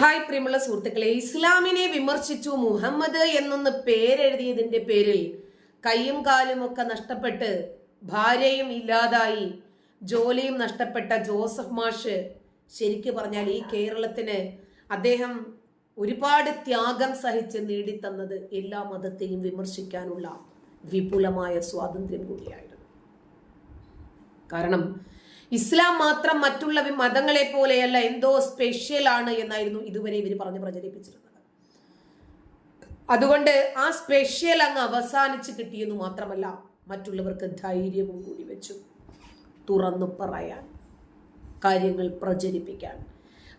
Hi പ്രിയമുള്ള സുഹൃത്തുക്കളെ ഇസ്ലാമിനെ വിമർശിച്ചു മുഹമ്മദ് എന്നൊന്ന് പേരെഴുതിയതിന്റെ പേരിൽ കൈയും കാലും ഒക്കെ നഷ്ടപ്പെട്ട് ഭാര്യയും ഇല്ലാതായി. ജോലിയും നഷ്ടപ്പെട്ട ജോസഫ് മാഷ് ശരിക്ക് പറഞ്ഞാൽ ഈ കേരളത്തിന് അദ്ദേഹം ഒരുപാട് ത്യാഗം സഹിച്ച് നേടിത്തന്നത് എല്ലാ മതത്തെയും വിമർശിക്കാനുള്ള വിപുലമായ സ്വാതന്ത്ര്യം കൂടിയായിരുന്നു. കാരണം ഇസ്ലാം മാത്രം മറ്റുള്ള മതങ്ങളെ പോലെയല്ല എന്തോ സ്പെഷ്യൽ ആണ് എന്നായിരുന്നു ഇതുവരെ ഇവർ പറഞ്ഞ് പ്രചരിപ്പിച്ചിരുന്നത്. അതുകൊണ്ട് ആ സ്പെഷ്യൽ അങ്ങ് അവസാനിച്ച് കിട്ടിയെന്ന് മാത്രമല്ല മറ്റുള്ളവർക്ക് ധൈര്യവും കൂടി വെച്ചു. തുറന്നു പറയാൻ കാര്യങ്ങൾ പ്രചരിപ്പിക്കാൻ.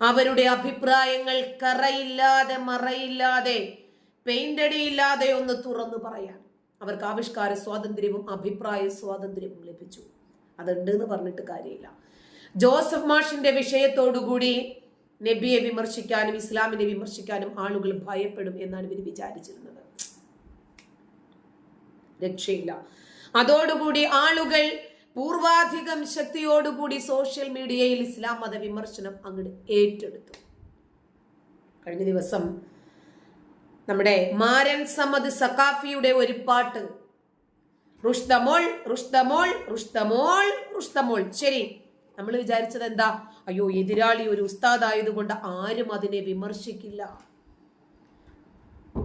അവരുടെ അഭിപ്രായങ്ങൾ കറയില്ലാതെ മറയില്ലാതെ പെയിന്റടിയില്ലാതെ ഒന്ന് തുറന്നു പറയാൻ. അവർക്ക് ആവിഷ്കാര സ്വാതന്ത്ര്യവും അഭിപ്രായ സ്വാതന്ത്ര്യവും ലഭിച്ചു. അതുണ്ട് എന്ന് പറഞ്ഞിട്ട് കാര്യമില്ല. ജോസഫ് മാഷിന്റെ വിഷയത്തോടുകൂടി നബിയെ വിമർശിക്കാനും ഇസ്ലാമിനെ വിമർശിക്കാനും ആളുകൾ ഭയപ്പെടും എന്നാണ് ഇവർ വിചാരിച്ചിരുന്നത്. രക്ഷയില്ല. അതോടുകൂടി ആളുകൾ പൂർവാധികം ശക്തിയോടുകൂടി സോഷ്യൽ മീഡിയയിൽ ഇസ്ലാം മത വിമർശനം അങ്ങോട്ട് ഏറ്റെടുത്തു. കഴിഞ്ഞ ദിവസം നമ്മുടെ മാരൻ സമദ് സക്കാഫിയുടെ ഒരു പാട്ട് റുഷ്തമോൾ റുഷ്തമോൾ റുഷ്തമോൾ റുഷ്തമോൾ. ശരി നമ്മൾ വിചാരിച്ചത് എന്താ? അയ്യോ എതിരാളി ഒരു ഉസ്താദായതുകൊണ്ട് ആരും അതിനെ വിമർശിക്കില്ല.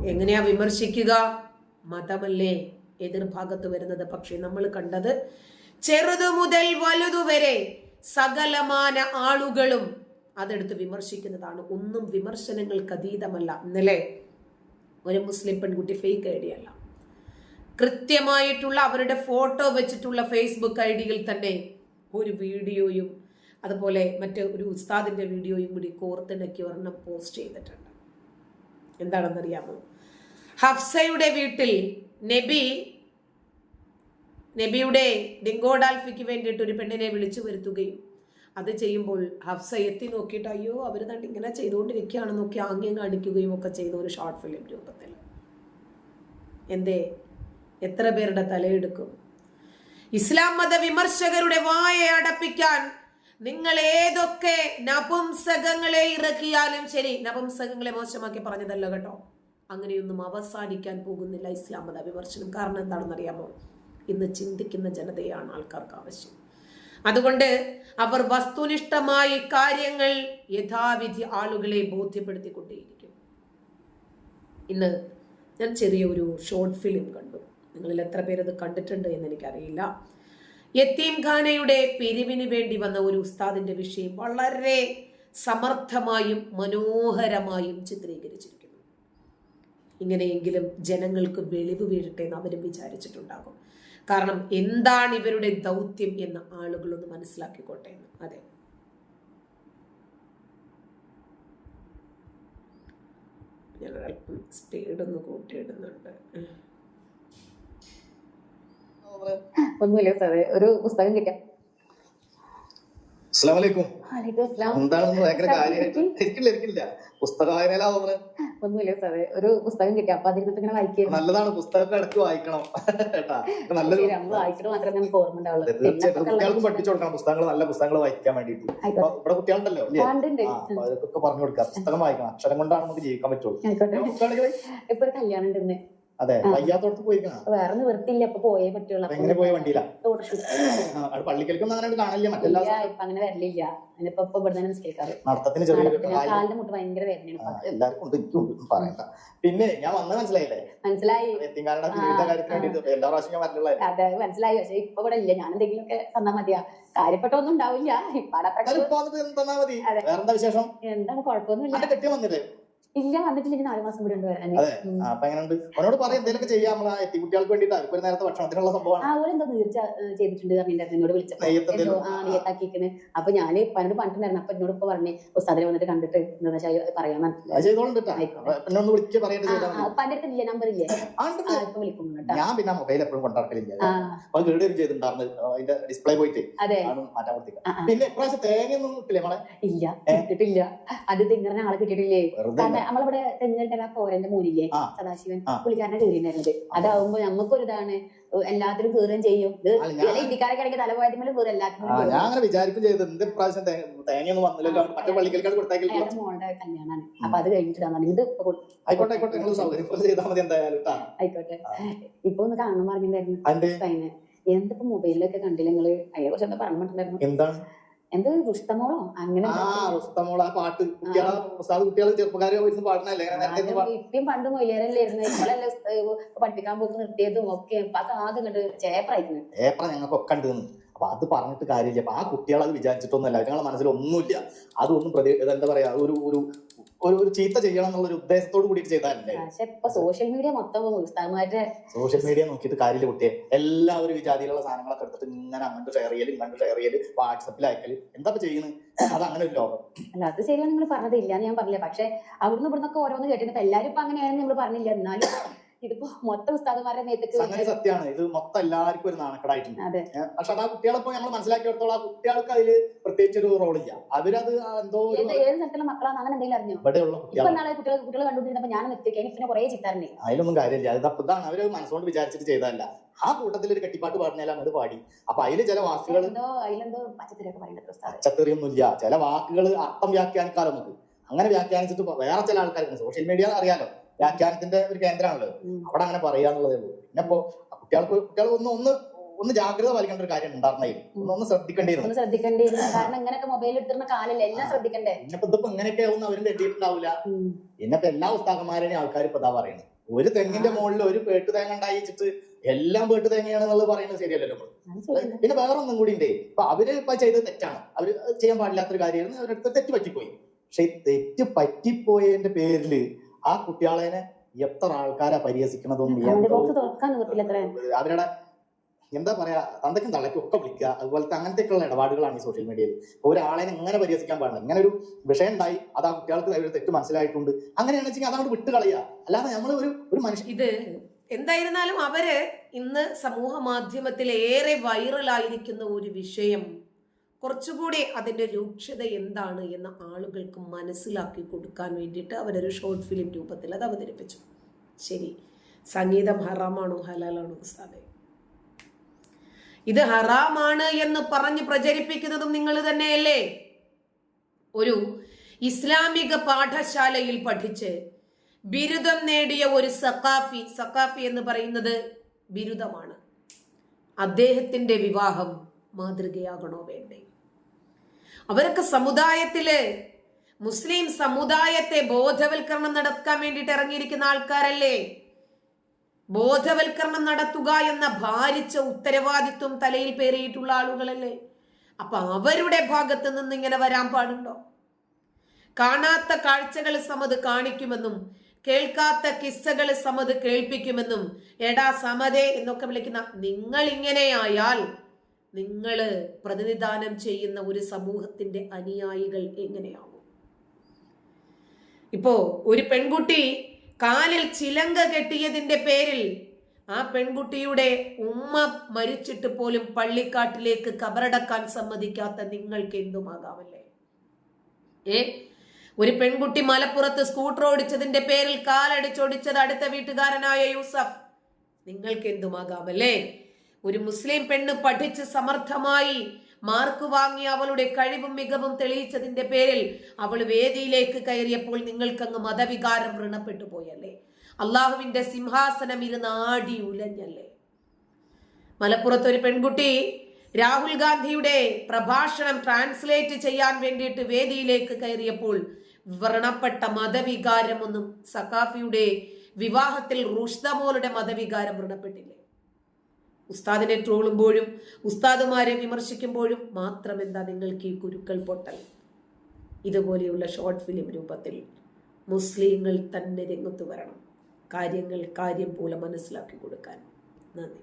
എങ്ങനെയാ വിമർശിക്കുക? മതമല്ലേ എതിർഭാഗത്ത് വരുന്നത്. പക്ഷേ നമ്മൾ കണ്ടത് ചെറുതു മുതൽ വലുതുവരെ സകലമാന ആളുകളും അതെടുത്ത് വിമർശിക്കുന്നതാണ്. ഒന്നും വിമർശനങ്ങൾക്ക് അതീതമല്ല. ഇന്നലെ ഒരു മുസ്ലിം പെൺകുട്ടി ഫേക്ക് ഐഡിയ അല്ല. കൃത്യമായിട്ടുള്ള അവരുടെ ഫോട്ടോ വെച്ചിട്ടുള്ള ഫേസ്ബുക്ക് ഐ ഡിയിൽ തന്നെ ഒരു വീഡിയോയും അതുപോലെ മറ്റ് ഒരു ഉസ്താദിന്റെ വീഡിയോയും കൂടി കോർത്തിണക്കി ഒരെണ്ണം പോസ്റ്റ് ചെയ്തിട്ടുണ്ട്. എന്താണെന്നറിയാമോ? ഹഫ്സയുടെ വീട്ടിൽ നബി നബിയുടെ ഡിങ്കോഡാൽഫിക്ക് വേണ്ടിയിട്ട് ഒരു പെണ്ണിനെ വിളിച്ചു വരുത്തുകയും അത് ചെയ്യുമ്പോൾ ഹഫ്സ എത്തി നോക്കിയിട്ട് അയ്യോ അവർ തന്നെ ഇങ്ങനെ ചെയ്തുകൊണ്ടിരിക്കുകയാണ് നോക്കി ആംഗ്യം കാണിക്കുകയും ഒക്കെ ചെയ്ത ഒരു ഷോർട്ട് ഫിലിം രൂപത്തിൽ. എന്തേ? എത്ര പേരുടെ തലയെടുക്കും? ഇസ്ലാം മത വിമർശകരുടെ വായ അടപ്പിക്കാൻ നിങ്ങൾ ഏതൊക്കെ നപുംസകങ്ങളെ ഇറക്കിയാലും ശരി നപുംസകങ്ങളെ മോശമാക്കി പറഞ്ഞതല്ല കേട്ടോ. അങ്ങനെയൊന്നും അവസാനിക്കാൻ പോകുന്നില്ല ഇസ്ലാം മത വിമർശനം. കാരണം എന്താണെന്നറിയാമോ? ഇന്ന് ചിന്തിക്കുന്ന ജനതയാണ് ആൾക്കാർക്ക് ആവശ്യം. അതുകൊണ്ട് അവർ വസ്തുനിഷ്ഠമായി കാര്യങ്ങൾ യഥാവിധി ആളുകളെ ബോധ്യപ്പെടുത്തിക്കൊണ്ടേയിരിക്കും. ഇന്ന് ഞാൻ ചെറിയൊരു ഷോർട്ട് ഫിലിം കണ്ടു. നിങ്ങളിൽ എത്ര പേരത് കണ്ടിട്ടുണ്ട് എന്ന് എനിക്കറിയില്ല. യത്തീം ഖാനയുടെ പിരിവിന് വേണ്ടി വന്ന ഒരു ഉസ്താദിന്റെ വിഷയം വളരെ സമർത്ഥമായും മനോഹരമായും ചിത്രീകരിച്ചിരിക്കുന്നു. ഇങ്ങനെയെങ്കിലും ജനങ്ങൾക്ക് വെളിവ് വീഴട്ടെ എന്ന് അവരും വിചാരിച്ചിട്ടുണ്ടാകും. കാരണം എന്താണ് ഇവരുടെ ദൗത്യം എന്ന് ആളുകളൊന്ന് മനസ്സിലാക്കിക്കോട്ടെ എന്ന്. അതെ. ഞാൻ അല്പം സ്പീഡൊന്ന് കൂട്ടിയിടുന്നുണ്ട് ഒന്നുമില്ല സാറേ ഒരു പുസ്തകം കിട്ടിയ അസ്സലാമലൈക്കും വലൈക്കും അസ്സലാം. എന്താണെന്ന് ഭയങ്കര കാര്യമായിട്ട് ഇരിക്കില്ല സാർ ഒരു പുസ്തകം കിട്ടാം. ഒന്നുമില്ല സാറേ ഒരു പുസ്തകം കിട്ടി. അപ്പൊ അതിരുന്നിട്ട് ഇങ്ങനെ വായിക്കായിരുന്നു നല്ലതാണ് ഇടയ്ക്ക് വായിക്കണം. നമ്മൾ വായിച്ചിട്ട് മാത്രമേ നമുക്ക് ഓർമ്മ ഉണ്ടാവുള്ളൂ കുട്ടികൾക്കും പഠിപ്പിച്ചു കൊടുക്കണം പുസ്തകങ്ങൾ നല്ല പുസ്തകങ്ങൾ വായിക്കാൻ വേണ്ടിട്ട് ഇവിടെ കുട്ടികളുണ്ടല്ലോ പറഞ്ഞു കൊടുക്കുക പുസ്തകം വായിക്കണം. അക്ഷരം കൊണ്ടാണ് നമുക്ക് ജീവിക്കാൻ പറ്റുള്ളൂ. ഇപ്പൊ ഒരു കല്യാണം ഉണ്ട് ഇന്ന്. അതെ. വയ്യാത്തോടത്ത് പോയിക്കണം അപ്പൊ വേറെ നിവൃത്തിയില്ല അപ്പൊ പോയേ പറ്റുള്ളൂ. എങ്ങനെ പോയ വണ്ടിയില്ല പള്ളിക്കൽക്കൊന്നും അങ്ങനെ കാണില്ല മറ്റെല്ലാ ഇപ്പൊ അങ്ങനെ വരലില്ല. അതിനിപ്പോ ഇപ്പൊ ഇവിടെ തന്നെ നിസ്കരിക്കാറ്. നടത്തത്തിന് കാലിന്റെ മുട്ട് ഭയങ്കര വേദനയാണ്. എല്ലാവർക്കും ഉണ്ട് എനിക്കും പറയണ്ട. പിന്നെ ഞാൻ വന്നത് മനസ്സിലായില്ലേ? മനസ്സിലായി. എല്ലാ പ്രാവശ്യം അതെ മനസ്സിലായി. പക്ഷെ ഇപ്പൊ ഇവിടെ ഇല്ല. ഞാൻ എന്തെങ്കിലും ഒക്കെ തന്നാ മതിയാ. കാര്യപ്പെട്ടൊന്നും ഉണ്ടാവില്ല. ഇപ്പൊ തന്നാ മതി. വേറെന്താ വിശേഷം? എന്താണ് കുഴപ്പമൊന്നുമില്ല. അന്റെ വന്നിട്ടില്ല ഇനി ഇല്ല നാല് മാസം കൂടി ഉണ്ട് അതെ. ഉം. ആ, അപ്പൊ എങ്ങനെയുണ്ട്? അവനോട് പറയാം എന്തെങ്കിലുമൊക്കെ ചെയ്യാം നമ്മളെ എത്തി കുട്ടികൾക്ക് വേണ്ടിയിട്ട്. അവർക്ക് ഒരു നേരത്തെ ഭക്ഷണത്തിനുള്ള സംഭവമാണ്. ഓരെന്തോ നീർച്ച ഏഹ്, ചെയ്തിട്ടുണ്ട് പറഞ്ഞിട്ടുണ്ടായിരുന്നു എന്നോട് വിളിച്ചപ്പോ. നെയ്യത്ത് എന്തോ എന്തേലും? ആ നീയത്താക്കിക്കണ് അപ്പൊ ഞാൻ പന്നോട് പറഞ്ഞിട്ടുണ്ടായിരുന്നു. അപ്പൊ എന്നോട് ഇപ്പൊ പറഞ്ഞു ഉസ്താദിനെ വന്നിട്ട് കണ്ടിട്ട് എന്താ വെച്ചാൽ പറയാൻ അത് ചെയ്തോളും കേട്ടോ ആയിക്കോട്ടെ. പിന്നെ ഒന്ന് വിളിച്ച് പറയട്ടെ ചെയ്താൽ മതി. പന്റെ അടുത്ത് ഇല്ല നമ്പർ ഇല്ലേ? ആ, ഉണ്ട്, ആ ഇപ്പൊ കേട്ടോ ഞാൻ പിന്നെ മൊബൈൽ എപ്പോഴും കൊണ്ടാക്കലില്ല ആ. അപ്പൊ കേട് വരും ചെയ്തിട്ടുണ്ടായിരുന്നു. അതിന്റെ ഡിസ്പ്ലേ പോയിട്ട് അതെ. ആണ് മാറ്റാൻ കൊടുത്തില്ല ആ, ആ. പിന്നെ ഇപ്രാവശ്യം തേങ്ങയൊന്നും കിട്ടില്ലേ നമ്മളെ ഇല്ല? കിട്ടിട്ടില്ല അത് തിങ്ങറിന് ആളെ കിട്ടിയിട്ടില്ലേ? വെറുതെ കാരണം നമ്മളിവിടെ ആ പോരന്റെ മൂലില്ലേ. സദാശിവൻ. പുള്ളിക്കാരനെ കയറിണ്ടായിരുന്നത് അതാവുമ്പോ നമുക്കൊരു ഇതാണ് എല്ലാത്തിനും കീറുകയും ചെയ്യും. ഇത് ഇന്ത്യക്കാരൊക്കെ ഇടയ്ക്ക് തലപോയതിലും കീറും എല്ലാത്തിനും. ഞാൻ അങ്ങനെ വിചാരിക്കും ചെയ്ത് എന്ത് പ്രാവശ്യം തേങ്ങയൊന്നും വന്നില്ലല്ലോ മറ്റേ പള്ളിക്കൽക്കാട് കൊടുത്തേക്കില്ല അയാളുടെ മോളുടെ കല്യാണമാണ് അപ്പൊ അത് കഴിഞ്ഞിട്ടാണ് ഇത് ആയിക്കോട്ടെ ആയിക്കോട്ടെ നിങ്ങൾ സൗകര്യം ചെയ്താൽ മതി എന്തായാലും കേട്ടാ ആയിക്കോട്ടെ. ഇപ്പൊ ഒന്ന് കാണണം പറഞ്ഞിട്ടുണ്ടായിരുന്നു. എന്തിപ്പോ മൊബൈലിലൊക്കെ കണ്ടില്ല നിങ്ങൾ? അതിനെ കുറിച്ച് എന്താ പറഞ്ഞിട്ടുണ്ടായിരുന്നു. എന്താണ്? എന്ത് അങ്ങനെ ആ റുസ്തമോള ആ പാട്ട്. കുട്ടികളെ ചെറുപ്പക്കാരെ ഇപ്പം പണ്ട് മൊയ്യാരല്ലായിരുന്നു ഇപ്പോഴല്ലേ പഠിപ്പിക്കാൻ പോക്ക് നിർത്തിയതും ഒക്കെ. അത് ആകെ കണ്ട് ചേപ്പറായിരുന്നു ചേപ്പറ ഞങ്ങൾക്കൊക്കെ ഉണ്ട് എന്ന്. അപ്പൊ അത് പറഞ്ഞിട്ട് കാര്യമില്ല. അപ്പൊ ആ കുട്ടികൾ അത് വിചാരിച്ചിട്ടൊന്നുമല്ല ഞങ്ങളുടെ മനസ്സിൽ ഒന്നുമില്ല. അതൊന്നും പ്രതി എന്താ പറയാ ഒരു ഒരു ഒരു ഒരു ചീത്ത ചെയ്യണം എന്നുള്ള ഒരു ഉദ്ദേശത്തോട് കൂടി ചെയ്താലല്ലേ? പക്ഷെ ഇപ്പൊ സോഷ്യൽ മീഡിയ മൊത്തം ഉസ്താദ്മാരുടെ സോഷ്യൽ മീഡിയ നോക്കിയിട്ട് കാര്യമില്ല കുട്ടിയെ. എല്ലാവരും ഈ ജാതിയിലുള്ള സാധനങ്ങളൊക്കെ എടുത്തിട്ട് ഇങ്ങനെ അങ്ങോട്ട് ഷെയർ ചെയ്യൽ ഇങ്ങോട്ട് ഷെയർ ചെയ്യൽ വാട്സപ്പിൽ അയക്കൽ. എന്താ ചെയ്യുന്നത് അത് അങ്ങനെ ഒരു ലോകം. അല്ല അത് ശരിയാണ് നിങ്ങൾ പറഞ്ഞത് ഇല്ല ഞാൻ പറഞ്ഞില്ല? പക്ഷെ അവിടുന്ന് ഇവിടുന്നൊക്കെ ഓരോന്ന് കേട്ടിട്ട് എല്ലാരും ഇപ്പൊ അങ്ങനെയാണെന്ന് നമ്മൾ പറഞ്ഞില്ല? എന്നാലും ഇതിപ്പോ മൊത്തം ഉസ്താദുമാരുടെ മേത്തേക്ക് സംഗതി സത്യമാണ്. ഇത് മൊത്തം എല്ലാവർക്കും ഒരു നാണക്കടായിട്ടുണ്ട്. അതെ. പക്ഷെ അത് ആ കുട്ടികളെ ഇപ്പൊ നമ്മൾ മനസ്സിലാക്കിയെടുത്തോളം ആ കുട്ടികൾക്ക് അതിൽ പ്രത്യേകിച്ച് ഒരു റോൾ ഇല്ല. അവരത് എന്തോ ഏത് ഏത് സ്ഥലത്തുള്ള മക്കളാണ് അങ്ങനെ എന്തെങ്കിലും അറിഞ്ഞോ? ഇവിടെയുള്ള ഇപ്പൊ കുട്ടികൾ നാളെ കുട്ടികൾ കുട്ടികൾ കണ്ടുകൊണ്ടിരുന്നപ്പോ ഞാൻ നിർത്തിയൊക്കെ. എനിക്ക് പിന്നെ കുറെ ചിത്താറുണ്ട്. അതിലൊന്നും കാര്യമില്ല. അത് അപ്പൊ ഇതാണ്. അവർ മനസ്സുകൊണ്ട് വിചാരിച്ചിട്ട് ചെയ്തതല്ല. ആ കൂട്ടത്തിൽ ഒരു കെട്ടിപ്പാട്ട് പറഞ്ഞാൽ അത് പാടി. അപ്പൊ അതിൽ ചില വാക്കുകൾ അതിലെന്തോ ഉസ്താദ്. പച്ചത്തെറിയൊന്നുമില്ല. ചില വാക്കുകൾ അർത്ഥം വ്യാഖ്യാനിക്കാലോ നമുക്ക്? അങ്ങനെ വ്യാഖ്യാനിച്ചിട്ട് വേറെ ചില ആൾക്കാർക്ക് സോഷ്യൽ മീഡിയ അറിയാലോ. വ്യാഖ്യാനത്തിന്റെ ഒരു കേന്ദ്രമാണല്ലോ. അവിടെ അങ്ങനെ പറയാന്നുള്ളതേ ഉള്ളൂ. പിന്നെ ഇപ്പോ കുട്ടികൾക്ക് കുട്ടികൾ ഒന്ന് ഒന്ന് ഒന്ന് ജാഗ്രത പാലിക്കേണ്ട ഒരു കാര്യം ഉണ്ടായിരുന്നേ. ഒന്ന് ഒന്ന് ശ്രദ്ധിക്കേണ്ടിയിരുന്നു. ഒന്ന് ശ്രദ്ധിക്കേണ്ടിയിരുന്നു. കാരണം ഇങ്ങനെയൊക്കെ മൊബൈൽ എടുത്തിരുന്ന കാലല്ലേ? എല്ലാം ശ്രദ്ധിക്കണ്ടേ? പിന്നെ ഇപ്പൊ ഇതിപ്പോ ഇങ്ങനെയൊക്കെ ആവുന്ന അവരും തെറ്റിയിട്ടുണ്ടാവില്ല. പിന്നെ എല്ലാ ഉസ്താക്കന്മാരെയും ആൾക്കാർ ഇപ്പൊ ഇതാ പറയുന്നത് ഒരു തെങ്ങിന്റെ മുകളിൽ ഒരു പേട്ട് തേങ്ങ ഉണ്ടായിച്ചിട്ട് എല്ലാം പേട്ട് തേങ്ങയാണെന്നുള്ളത് പറയുന്നത് ശരിയല്ലല്ലോ. പിന്നെ വേറെ ഒന്നും കൂടി ഉണ്ട് ഇപ്പൊ അവർ ഇപ്പൊ ചെയ്തത് തെറ്റാണ്. അവർ ചെയ്യാൻ പാടില്ലാത്തൊരു കാര്യമായിരുന്നു. അവരടുത്ത് തെറ്റ് പറ്റിപ്പോയി. പക്ഷെ ഈ തെറ്റ് പറ്റിപ്പോയതിന്റെ പേരിൽ ആ കുട്ടികളെ എത്ര ആൾക്കാരാ പരിഹസിക്കണതൊന്നും അവരുടെ എന്താ പറയാ തന്തയ്ക്കും തള്ളയ്ക്കും ഒക്കെ വിളിക്കുക. അതുപോലത്തെ അങ്ങനത്തെയൊക്കെയുള്ള ഇടപാടുകളാണ് ഈ സോഷ്യൽ മീഡിയയിൽ ഒരാളെ എങ്ങനെ പരിഹസിക്കാൻ പാടില്ല. ഇങ്ങനെ ഒരു വിഷയം ഉണ്ടായി അത് ആ കുട്ടികൾക്ക് ഒരു തെറ്റ് മനസ്സിലായിട്ടുണ്ട്. അങ്ങനെയാണെന്ന് വെച്ചാൽ അതങ്ങോട്ട് വിട്ട് കളയുക. അല്ലാതെ നമ്മൾ ഒരു ഒരു മനുഷ്യൻ ഇത് എന്തായിരുന്നാലും അവർ ഇന്ന് സമൂഹ മാധ്യമത്തിൽ ഏറെ വൈറലായിരിക്കുന്ന ഒരു വിഷയം കുറച്ചുകൂടി അതിന്റെ രൂക്ഷത എന്താണ് എന്ന് ആളുകൾക്ക് മനസ്സിലാക്കി കൊടുക്കാൻ വേണ്ടിയിട്ട് അവരൊരു ഷോർട്ട് ഫിലിം രൂപത്തിൽ അത് അവതരിപ്പിച്ചു. ശരി. സംഗീതം ഹറാമാണോ ഹലാലാണോ ഉസ്താദെ? ഇത് ഹറാമാണ് എന്ന് പറഞ്ഞ് പ്രചരിപ്പിക്കുന്നതും നിങ്ങൾ തന്നെയല്ലേ? ഒരു ഇസ്ലാമിക പാഠശാലയിൽ പഠിച്ച് ബിരുദം നേടിയ ഒരു സക്കാഫി സക്കാഫി എന്ന് പറയുന്നത് ബിരുദമാണ്. അദ്ദേഹത്തിന്റെ വിവാഹം മാതൃകയാകണോ വേണ്ടേ? അവരൊക്കെ സമുദായത്തിൽ മുസ്ലിം സമുദായത്തെ ബോധവൽക്കരണം നടത്താൻ വേണ്ടിയിട്ട് ഇറങ്ങിയിരിക്കുന്ന ആൾക്കാരല്ലേ? ബോധവൽക്കരണം നടത്തുക എന്ന ഭാരിച്ച ഉത്തരവാദിത്വം തലയിൽ പേറിയിട്ടുള്ള ആളുകളല്ലേ? അപ്പൊ അവരുടെ ഭാഗത്ത് നിന്ന് ഇങ്ങനെ വരാൻ പാടുണ്ടോ? കാണാത്ത കാഴ്ചകൾ സമത് കാണിക്കുമെന്നും കേൾക്കാത്ത കിസ്സകൾ സമത് കേൾപ്പിക്കുമെന്നും എടാ സമതേ എന്നൊക്കെ വിളിക്കുന്ന നിങ്ങൾ ഇങ്ങനെയായാൽ നിങ്ങൾ പ്രതിനിധാനം ചെയ്യുന്ന ഒരു സമൂഹത്തിന്റെ അനുയായികൾ എങ്ങനെയാവും? ഇപ്പോ ഒരു പെൺകുട്ടി കാലിൽ ചിലങ്ക കെട്ടിയതിന്റെ പേരിൽ ആ പെൺകുട്ടിയുടെ ഉമ്മ മരിച്ചിട്ട് പോലും പള്ളിക്കാട്ടിലേക്ക് കബറടക്കാൻ സമ്മതിക്കാത്ത നിങ്ങൾക്ക് എന്തുമാകാമല്ലേ? ഏ? ഒരു പെൺകുട്ടി മലപ്പുറത്ത് സ്കൂട്ടർ ഓടിച്ചതിന്റെ പേരിൽ കാലടിച്ചോടിച്ചത് അടുത്ത വീട്ടുകാരനായ യൂസഫ്. നിങ്ങൾക്ക് എന്തുമാകാമല്ലേ? ഒരു മുസ്ലിം പെണ്ണ് പഠിച്ച് സമർത്ഥമായി മാർക്ക് വാങ്ങി അവളുടെ കഴിവും മികവും തെളിയിച്ചതിന്റെ പേരിൽ അവൾ വേദിയിലേക്ക് കയറിയപ്പോൾ നിങ്ങൾക്കങ്ങ് മതവികാരം വൃണപ്പെട്ടു പോയല്ലേ? അള്ളാഹുവിന്റെ സിംഹാസനം ഇരുന്ന് ആടി ഉലഞ്ഞല്ലേ? മലപ്പുറത്ത് ഒരു പെൺകുട്ടി രാഹുൽ ഗാന്ധിയുടെ പ്രഭാഷണം ട്രാൻസ്ലേറ്റ് ചെയ്യാൻ വേണ്ടിയിട്ട് വേദിയിലേക്ക് കയറിയപ്പോൾ വ്രണപ്പെട്ട മതവികാരമൊന്നും സഖാഫിയുടെ വിവാഹത്തിൽ റുഷ്ദമോളുടെ മതവികാരം വ്രണപ്പെട്ടില്ലേ? ഉസ്താദിനെ ട്രോളുമ്പോഴും ഉസ്താദുമാരെ വിമർശിക്കുമ്പോഴും മാത്രം എന്താ നിങ്ങൾക്ക് ഈ കുരുക്കൾ പൊട്ടൽ? ഇതുപോലെയുള്ള ഷോർട്ട് ഫിലിം രൂപത്തിൽ മുസ്ലിങ്ങൾ തന്നെ രംഗത്ത് വരണം. കാര്യങ്ങൾ കാര്യം പോലെ മനസ്സിലാക്കി കൊടുക്കാൻ. നന്ദി.